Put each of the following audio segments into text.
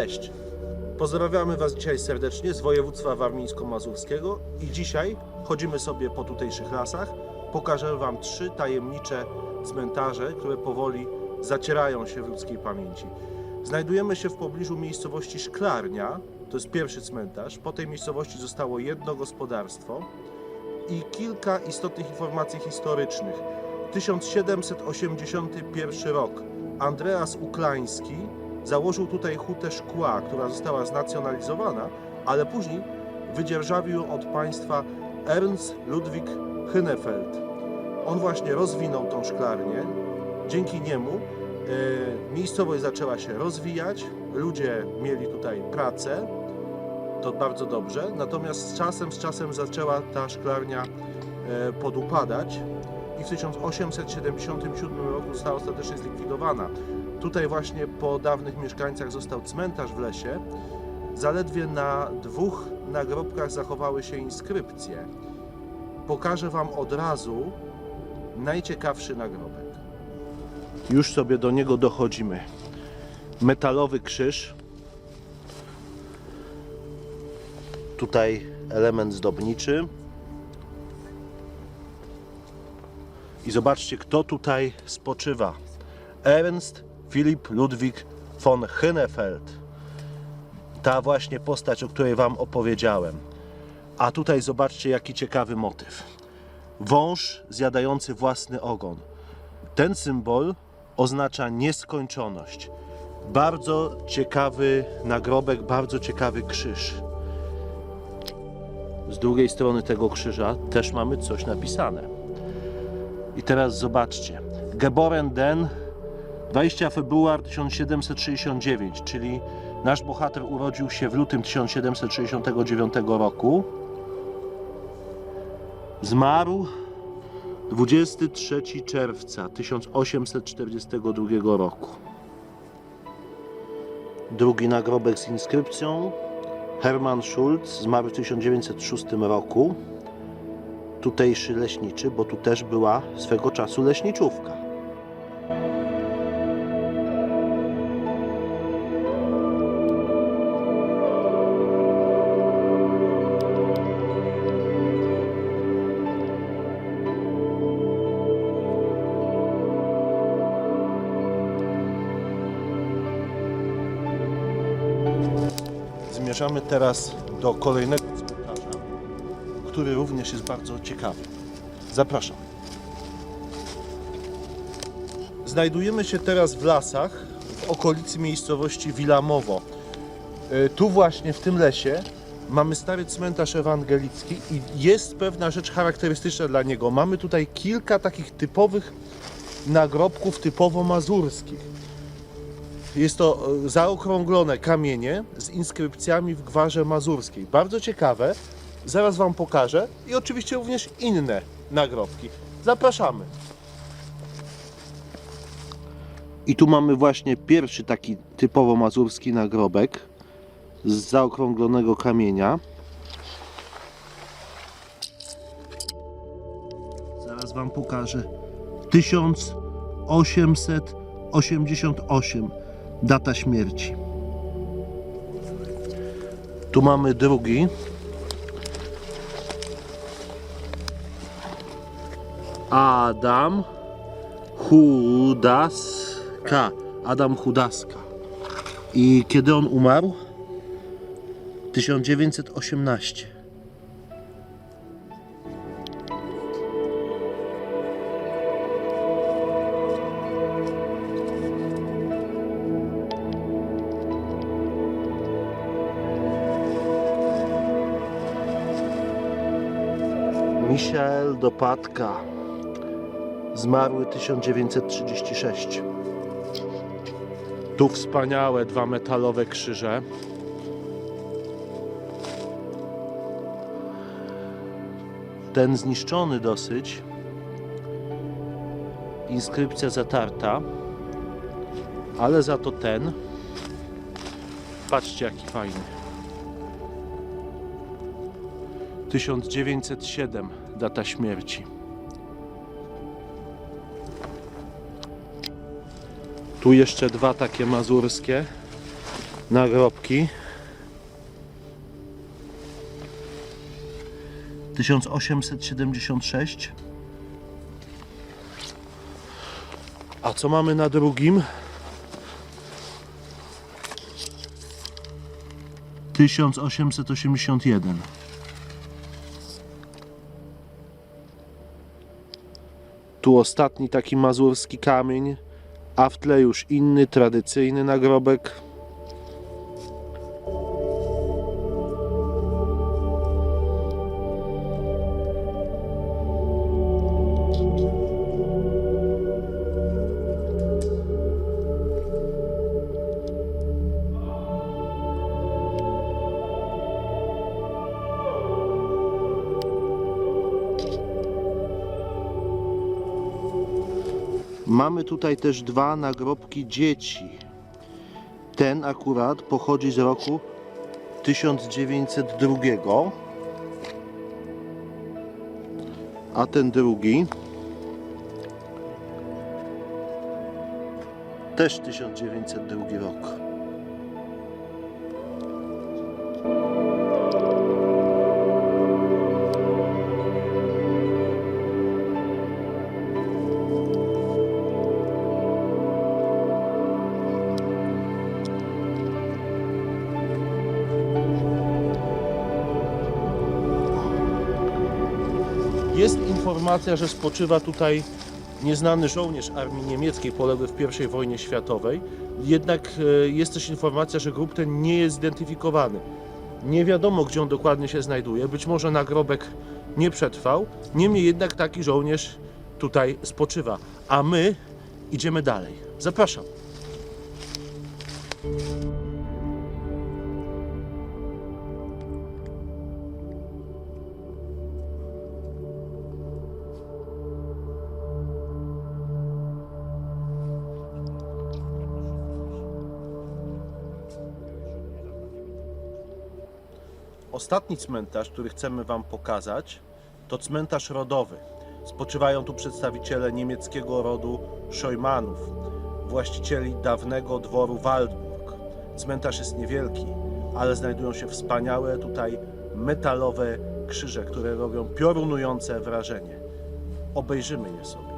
Cześć! Pozdrawiamy Was dzisiaj serdecznie z województwa warmińsko-mazurskiego i dzisiaj chodzimy sobie po tutejszych lasach. Pokażę Wam trzy tajemnicze cmentarze, które powoli zacierają się w ludzkiej pamięci. Znajdujemy się w pobliżu miejscowości Szklarnia, to jest pierwszy cmentarz. Po tej miejscowości zostało jedno gospodarstwo i kilka istotnych informacji historycznych. 1781 rok. Andreas Uklański założył tutaj hutę szkła, która została znacjonalizowana, ale później wydzierżawił od państwa Ernst Ludwig Hynefeld. On właśnie rozwinął tą szklarnię. Dzięki niemu e, miejscowość zaczęła się rozwijać, ludzie mieli tutaj pracę, to bardzo dobrze, natomiast z czasem, z czasem zaczęła ta szklarnia e, podupadać i w 1877 roku została ostatecznie zlikwidowana. Tutaj właśnie po dawnych mieszkańcach został cmentarz w lesie. Zaledwie na dwóch nagrobkach zachowały się inskrypcje. Pokażę Wam od razu najciekawszy nagrobek. Już sobie do niego dochodzimy. Metalowy krzyż. Tutaj element zdobniczy. I zobaczcie, kto tutaj spoczywa. Ernst Philipp Ludwig von Hynefeld. Ta właśnie postać, o której Wam opowiedziałem. A tutaj zobaczcie, jaki ciekawy motyw. Wąż zjadający własny ogon. Ten symbol oznacza nieskończoność. Bardzo ciekawy nagrobek, bardzo ciekawy krzyż. Z drugiej strony tego krzyża też mamy coś napisane. I teraz zobaczcie. Geboren den 20 februar 1769, czyli nasz bohater urodził się w lutym 1769 roku. Zmarł 23 czerwca 1842 roku. Drugi nagrobek z inskrypcją Hermann Schulz zmarł w 1906 roku. Tutejszy leśniczy, bo tu też była swego czasu leśniczówka. Zmierzamy teraz do kolejnego cmentarza, który również jest bardzo ciekawy. Zapraszam. Znajdujemy się teraz w lasach w okolicy miejscowości Wilamowo. E, Tu właśnie w tym lesie mamy stary cmentarz ewangelicki i jest pewna rzecz charakterystyczna dla niego. Mamy tutaj kilka takich typowych nagrobków typowo mazurskich. Jest to e, zaokrąglone kamienie z inskrypcjami w gwarze mazurskiej. Bardzo ciekawe. Zaraz Wam pokażę. I oczywiście również inne nagrobki. Zapraszamy. I tu mamy właśnie pierwszy taki typowo mazurski nagrobek z zaokrąglonego kamienia. Zaraz Wam pokażę. 1888 data śmierci. Tu mamy drugi. Adam Chudaska. Adam Chudaska. I kiedy on umarł? 1918. Michel Dopatka. Zmarły 1936. Tu wspaniałe dwa metalowe krzyże. Ten zniszczony dosyć. Inskrypcja zatarta. Ale za to ten. Patrzcie jaki fajny. 1907 data śmierci. Tu jeszcze dwa takie mazurskie. nagrobki. 1876. A co mamy na drugim? 1881. Tu ostatni taki mazurski kamień, a w tle już inny, tradycyjny nagrobek. Mamy tutaj też dwa nagrobki dzieci. Ten akurat pochodzi z roku 1902, a ten drugi też 1902 rok. Jest informacja, że spoczywa tutaj nieznany żołnierz armii niemieckiej poległy w I wojnie światowej. Jednak e, jest też informacja, że grób ten nie jest zidentyfikowany. Nie wiadomo, gdzie on dokładnie się znajduje. Być może nagrobek nie przetrwał. Niemniej jednak taki żołnierz tutaj spoczywa. A my idziemy dalej. Zapraszam. Ostatni cmentarz, który chcemy Wam pokazać, to cmentarz rodowy. Spoczywają tu przedstawiciele niemieckiego rodu Scheumannów, właścicieli dawnego dworu Waldburg. Cmentarz jest niewielki, ale znajdują się wspaniałe tutaj metalowe krzyże, które robią piorunujące wrażenie. Obejrzymy je sobie.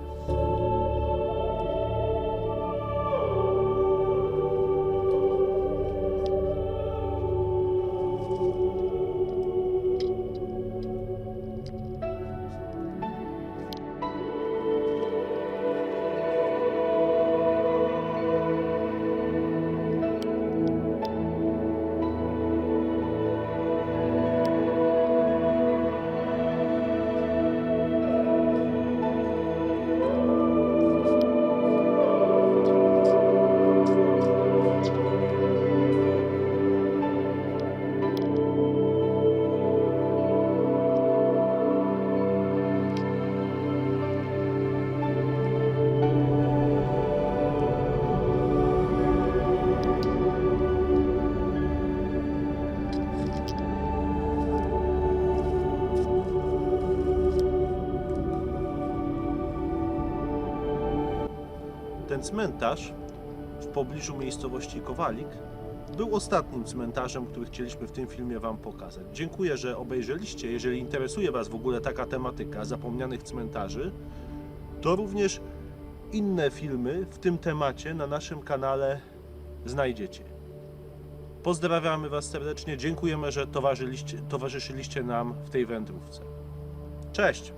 Ten cmentarz w pobliżu miejscowości Kowalik był ostatnim cmentarzem, który chcieliśmy w tym filmie Wam pokazać. Dziękuję, że obejrzeliście. Jeżeli interesuje Was w ogóle taka tematyka zapomnianych cmentarzy, to również inne filmy w tym temacie na naszym kanale znajdziecie. Pozdrawiamy Was serdecznie. Dziękujemy, że towarzyszyliście, nam w tej wędrówce. Cześć!